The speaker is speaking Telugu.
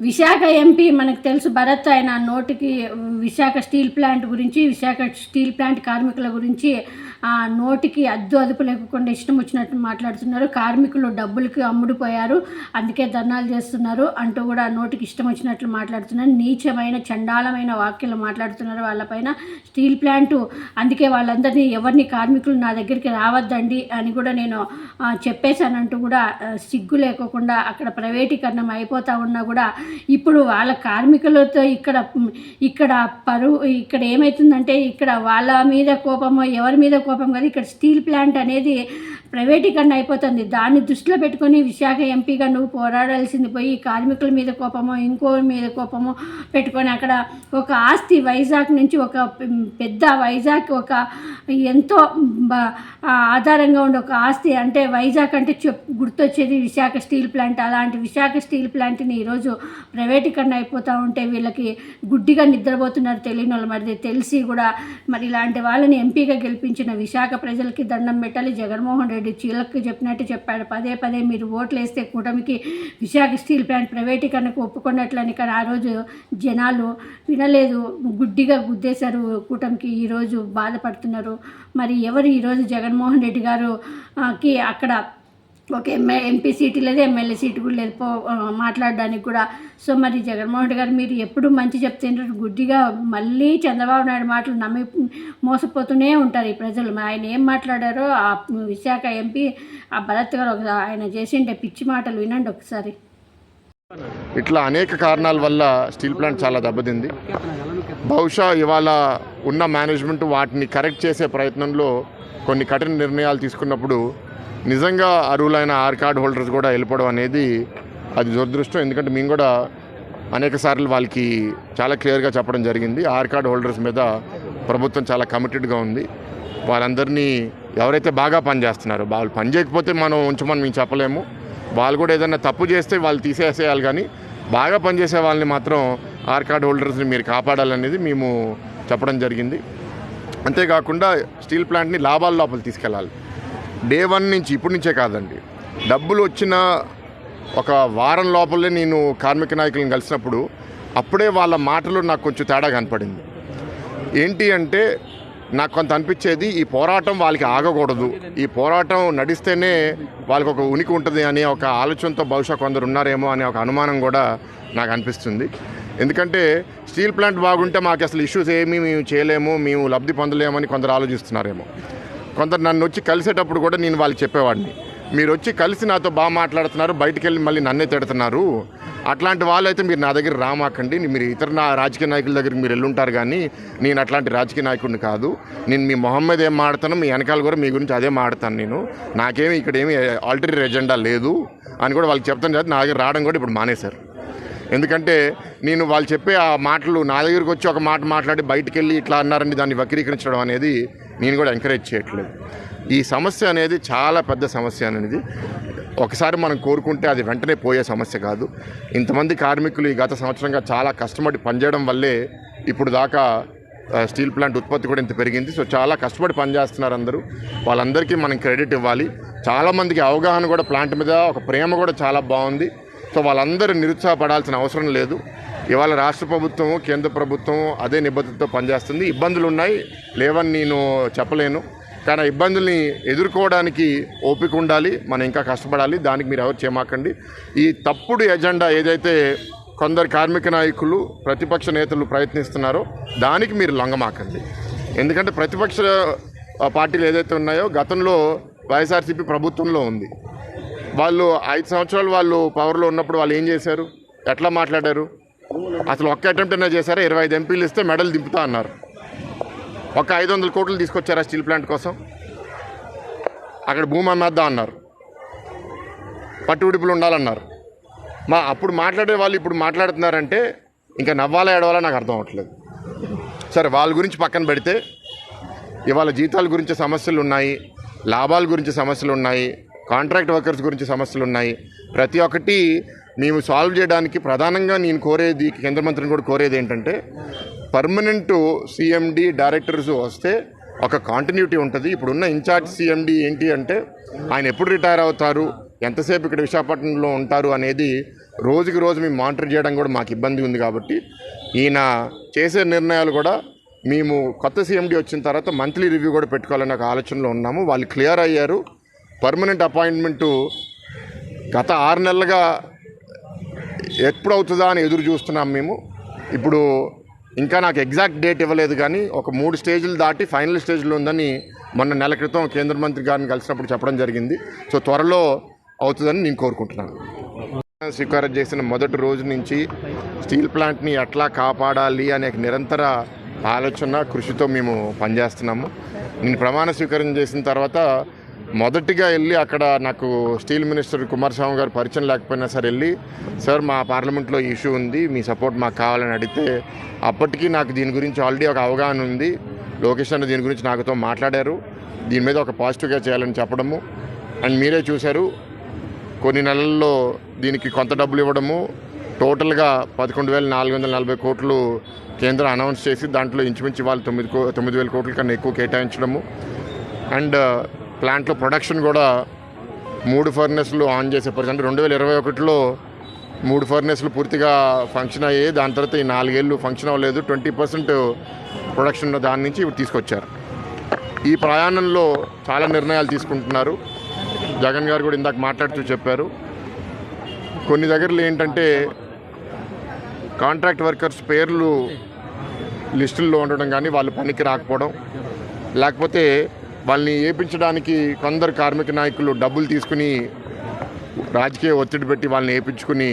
విశాఖ ఎంపీ మనకు తెలుసు భరత్ ఆయన నోటికి విశాఖ స్టీల్ ప్లాంట్ గురించి విశాఖ స్టీల్ ప్లాంట్ కార్మికుల గురించి ఆ నోటికి అద్దు అదుపు లేకుండా ఇష్టం వచ్చినట్టు మాట్లాడుతున్నారు. కార్మికులు డబ్బులకి అమ్ముడుపోయారు అందుకే ధర్నాలు చేస్తున్నారు అంటూ కూడా నోటికి ఇష్టం వచ్చినట్లు మాట్లాడుతున్నారు. నీచమైన చండాలమైన వాక్యాలు మాట్లాడుతున్నారు వాళ్ళపైన. స్టీల్ ప్లాంటు అందుకే వాళ్ళందరినీ ఎవరిని కార్మికులు నా దగ్గరికి రావద్దండి అని కూడా నేను చెప్పేశానంటూ కూడా సిగ్గు లేకోకుండా అక్కడ ప్రైవేటీకరణం అయిపోతా ఉన్నా కూడా ఇప్పుడు వాళ్ళ కార్మికులతో ఇక్కడ ఇక్కడ పరువు ఇక్కడ ఏమవుతుందంటే ఇక్కడ వాళ్ళ మీద కోపమో ఎవరి మీద కోపం కాదు. ఇక్కడ స్టీల్ ప్లాంట్ అనేది ప్రైవేటీకరణ అయిపోతుంది. దాన్ని దృష్టిలో పెట్టుకొని విశాఖ ఎంపీగా నువ్వు పోరాడాల్సింది పోయి కార్మికుల మీద కోపమో ఇంకో మీద కోపమో పెట్టుకొని అక్కడ ఒక ఆస్తి వైజాగ్ నుంచి ఒక పెద్ద వైజాగ్ ఒక ఎంతో ఆధారంగా ఉండే ఒక ఆస్తి. అంటే వైజాగ్ అంటే చెప్ గుర్తొచ్చేది విశాఖ స్టీల్ ప్లాంట్. అలాంటి విశాఖ స్టీల్ ప్లాంట్ని ఈరోజు ప్రైవేటీకరణ అయిపోతూ ఉంటే వీళ్ళకి గుడ్డిగా నిద్రపోతున్నారు తెలియని వాళ్ళు. మరి తెలిసి కూడా మరి ఇలాంటి వాళ్ళని ఎంపీగా గెలిపించిన విశాఖ ప్రజలకి దండం పెట్టాలి. జగన్మోహన్ రెడ్డి చీలకు చెప్పినట్టు చెప్పాడు. పదే పదే మీరు ఓట్లు వేస్తే కూటమికి విశాఖ స్టీల్ ప్లాంట్ ప్రైవేటీకరణకు ఒప్పుకున్నట్లని కానీ ఆ రోజు జనాలు వినలేదు. గుడ్డిగా గుద్దేశారు కూటమికి. ఈరోజు బాధపడుతున్నారు. మరి ఎవరు ఈరోజు జగన్మోహన్ రెడ్డి గారు కి అక్కడ ఒక ఎంఏ ఎంపీ సీటు లేదు ఎమ్మెల్యే సీటు కూడా లేదు. పో మాట్లాడడానికి కూడా. సో మరి జగన్మోహన్ రెడ్డి గారు మీరు ఎప్పుడు మంచి చెప్తుంటారు గుడ్డిగా మళ్ళీ చంద్రబాబు నాయుడు మాటలు నమ్మి మోసపోతూనే ఉంటారు ఈ ప్రజలు. ఆయన ఏం మాట్లాడారో ఆ విశాఖ ఎంపీ ఆ భరత్ గారు ఒక ఆయన చేసిండే పిచ్చి మాటలు వినండి ఒకసారి. ఇట్లా అనేక కారణాల వల్ల స్టీల్ ప్లాంట్ చాలా దెబ్బతింది. బహుశా ఇవాళ ఉన్న మేనేజ్మెంట్ వాటిని కరెక్ట్ చేసే ప్రయత్నంలో కొన్ని కఠిన నిర్ణయాలు తీసుకున్నప్పుడు నిజంగా అర్హులైన ఆర్ కార్డ్ హోల్డర్స్ కూడా వెళ్ళిపోవడం అనేది అది దురదృష్టం. ఎందుకంటే మేము కూడా అనేక సార్లు వాళ్ళకి చాలా క్లియర్గా చెప్పడం జరిగింది. ఆర్ కార్డ్ హోల్డర్స్ మీద ప్రభుత్వం చాలా కమిటెడ్గా ఉంది. వాళ్ళందరినీ ఎవరైతే బాగా పనిచేస్తున్నారో వాళ్ళు పని చేయకపోతే మనం ఉంచమని మేము చెప్పలేము. వాళ్ళు కూడా ఏదైనా తప్పు చేస్తే వాళ్ళు తీసేసేయాలి కానీ బాగా పనిచేసే వాళ్ళని మాత్రం ఆర్ కార్డ్ హోల్డర్స్ని మీరు కాపాడాలనేది మేము చెప్పడం జరిగింది. అంతేకాకుండా స్టీల్ ప్లాంట్ని లాభాల లోపల తీసుకెళ్ళాలి. డే వన్ నుంచి ఇప్పటి నుంచే కాదండి. డబ్బులు వచ్చిన ఒక వారం లోపలే నేను కార్మిక నాయకులను కలిసినప్పుడు అప్పుడే వాళ్ళ మాటలు నాకు కొంచెం తేడా కనపడింది. ఏంటి అంటే నాకు కొంత అనిపించేది ఈ పోరాటం వాళ్ళకి ఆగకూడదు. ఈ పోరాటం నడిస్తేనే వాళ్ళకి ఒక ఉనికి ఉంటుంది అనే ఒక ఆలోచనతో బహుశా కొందరు ఉన్నారేమో అనే ఒక అనుమానం కూడా నాకు అనిపిస్తుంది. ఎందుకంటే స్టీల్ ప్లాంట్ బాగుంటే మాకు అసలు ఇష్యూస్ ఏమీ మేము చేయలేము మేము లబ్ధి పొందలేమని కొందరు ఆలోచిస్తున్నారేమో. కొందరు నన్ను వచ్చి కలిసేటప్పుడు కూడా నేను వాళ్ళకి చెప్పేవాడిని. మీరు వచ్చి కలిసి నాతో బాగా మాట్లాడుతున్నారు బయటికి వెళ్ళి మళ్ళీ నన్నే తిడుతున్నారు. అట్లాంటి వాళ్ళైతే మీరు నా దగ్గర రామాకండి. మీరు ఇతర నా రాజకీయ నాయకుల దగ్గరికి మీరు వెళ్ళుంటారు కానీ నేను అట్లాంటి రాజకీయ నాయకుడిని కాదు. నేను మీ మొహమ్మద్ ఏం మాడతాను మీ వెనకాల కూడా మీ గురించి అదే మాడతాను నేను. నాకేమి ఇక్కడ ఏమి ఆల్టరీ ఎజెండా లేదు అని కూడా వాళ్ళకి చెప్తాను కదా నా దగ్గర రావడం కూడా ఇప్పుడు మానేశారు. ఎందుకంటే నేను వాళ్ళు చెప్పే ఆ మాటలు నా దగ్గరికి వచ్చి ఒక మాట మాట్లాడి బయటికి వెళ్ళి ఇట్లా అన్నారని దాన్ని వక్రీకరించడం అనేది నేను కూడా ఎంకరేజ్ చేయట్లేదు. ఈ సమస్య అనేది చాలా పెద్ద సమస్య అనేది. ఒకసారి మనం కోరుకుంటే అది వెంటనే పోయే సమస్య కాదు. ఇంతమంది కార్మికులు ఈ గత సంవత్సరంగా చాలా కష్టపడి పనిచేయడం వల్లే ఇప్పుడు దాకా స్టీల్ ప్లాంట్ ఉత్పత్తి కూడా ఇంత పెరిగింది. సో చాలా కష్టపడి పనిచేస్తున్నారు అందరూ. వాళ్ళందరికీ మనం క్రెడిట్ ఇవ్వాలి. చాలామందికి అవగాహన కూడా ప్లాంట్ మీద ఒక ప్రేమ కూడా చాలా బాగుంది. సో వాళ్ళందరూ నిరుత్సాహపడాల్సిన అవసరం లేదు. ఇవాళ రాష్ట్ర ప్రభుత్వం కేంద్ర ప్రభుత్వం అదే నిబద్ధతతో పనిచేస్తుంది. ఇబ్బందులు ఉన్నాయి లేవని నేను చెప్పలేను. కానీ ఆ ఇబ్బందుల్ని ఎదుర్కోవడానికి ఓపిక ఉండాలి. మనం ఇంకా కష్టపడాలి. దానికి మీరు ఎవరు చేమాకండి ఈ తప్పుడు ఎజెండా ఏదైతే కొందరు కార్మిక నాయకులు ప్రతిపక్ష నేతలు ప్రయత్నిస్తున్నారో దానికి మీరు లొంగమాకండి. ఎందుకంటే ప్రతిపక్ష పార్టీలు ఏదైతే ఉన్నాయో గతంలో వైఎస్ఆర్సీపీ ప్రభుత్వంలో ఉంది. వాళ్ళు ఐదు సంవత్సరాలు వాళ్ళు పవర్లో ఉన్నప్పుడు వాళ్ళు ఏం చేశారు? ఎట్లా మాట్లాడారు? అసలు ఒక్క అటెంప్ట్ అయినా చేశారా? ఇరవై ఐదు ఎంపీలు ఇస్తే మెడల్ దింపుతా అన్నారు. ఒక ఐదు వందల కోట్లు తీసుకొచ్చారా స్టీల్ ప్లాంట్ కోసం? అక్కడ భూమి అమ్మేద్దాం అన్నారు. పట్టువిడుపులు ఉండాలన్నారు. మా అప్పుడు మాట్లాడే వాళ్ళు ఇప్పుడు మాట్లాడుతున్నారంటే ఇంకా నవ్వాలా ఏడవాలా నాకు అర్థం అవ్వట్లేదు సరే వాళ్ళ గురించి పక్కన పెడితే ఇవాళ జీతాల గురించి సమస్యలు ఉన్నాయి లాభాల గురించి సమస్యలు ఉన్నాయి కాంట్రాక్ట్ వర్కర్స్ గురించి సమస్యలు ఉన్నాయి. ప్రతి ఒక్కటి మేము సాల్వ్ చేయడానికి ప్రధానంగా నేను కోరేది కేంద్ర మంత్రిని కూడా కోరేది ఏంటంటే పర్మనెంట్ సిఎండి డైరెక్టర్స్ వస్తే ఒక కాంటిన్యూటీ ఉంటుంది. ఇప్పుడున్న ఇన్ఛార్జ్ సిఎండి ఏంటి అంటే ఆయన ఎప్పుడు రిటైర్ అవుతారు ఎంతసేపు ఇక్కడ విశాఖపట్నంలో ఉంటారు అనేది రోజుకి రోజు మేము మానిటర్ చేయడం కూడా మాకు ఇబ్బంది ఉంది కాబట్టి ఈయన చేసే నిర్ణయాలు కూడా మేము కొత్త సీఎండి వచ్చిన తర్వాత మంత్లీ రివ్యూ కూడా పెట్టుకోవాలనే ఒక ఆలోచనలో ఉన్నాము. వాళ్ళు క్లియర్ అయ్యారు. పర్మనెంట్ అపాయింట్మెంటు గత ఆరు నెలలుగా ఎప్పుడు అవుతుందా అని ఎదురు చూస్తున్నాం మేము. ఇప్పుడు ఇంకా నాకు ఎగ్జాక్ట్ డేట్ ఇవ్వలేదు కానీ ఒక మూడు స్టేజ్లు దాటి ఫైనల్ స్టేజ్లో ఉందని మొన్న నెల క్రితం కేంద్ర మంత్రి గారిని కలిసినప్పుడు చెప్పడం జరిగింది. సో త్వరలో అవుతుందని నేను కోరుకుంటున్నాను. స్వీకారం చేసిన మొదటి రోజు నుంచి స్టీల్ ప్లాంట్ని ఎట్లా కాపాడాలి అనే నిరంతర ఆలోచన కృషితో మేము పనిచేస్తున్నాము. నేను ప్రమాణ స్వీకారం చేసిన తర్వాత మొదటిగా వెళ్ళి అక్కడ నాకు స్టీల్ మినిస్టర్ కుమారస్వామి గారు పరిచయం లేకపోయినా సరే వెళ్ళి సార్ మా పార్లమెంట్లో ఇష్యూ ఉంది మీ సపోర్ట్ మాకు కావాలని అడిగితే అప్పటికి నాకు దీని గురించి ఆల్రెడీ ఒక అవగాహన ఉంది. లోకేష్ అన్న దీని గురించి నాకుతో మాట్లాడారు. దీని మీద ఒక పాజిటివ్గా చేయాలని చెప్పడము. అండ్ మీరే చూశారు కొన్ని నెలల్లో దీనికి కొంత డబ్బులు ఇవ్వడము. టోటల్గా పదకొండు వేల నాలుగు వందల నలభై కోట్లు కేంద్రం అనౌన్స్ చేసి దాంట్లో ఇంచుమించు వాళ్ళు తొమ్మిది కో తొమ్మిది వేల కోట్ల కన్నా ఎక్కువ కేటాయించడము. అండ్ ప్లాంట్లో ప్రొడక్షన్ కూడా మూడు ఫర్నెస్లు ఆన్ చేసే పరిస్థితి. అంటే రెండు వేల ఇరవై ఒకటిలో మూడు ఫర్నెస్లు పూర్తిగా ఫంక్షన్ అయ్యాయి. దాని తర్వాత ఈ నాలుగేళ్ళు ఫంక్షన్ అవ్వలేదు. ట్వంటీ పర్సెంట్ ప్రొడక్షన్ ఉన్న దాని నుంచి తీసుకొచ్చారు. ఈ ప్రయాణంలో చాలా నిర్ణయాలు తీసుకుంటున్నారు. జగన్ గారు కూడా ఇందాక మాట్లాడుతూ చెప్పారు. కొన్ని దగ్గరలో ఏంటంటే కాంట్రాక్ట్ వర్కర్స్ పేర్లు లిస్టుల్లో ఉండడం కానీ వాళ్ళు పనికి రాకపోవడం. లేకపోతే వాళ్ళని ఏపించడానికి కొందరు కార్మిక నాయకులు డబ్బులు తీసుకుని రాజకీయ ఒత్తిడి పెట్టి వాళ్ళని ఏపించుకుని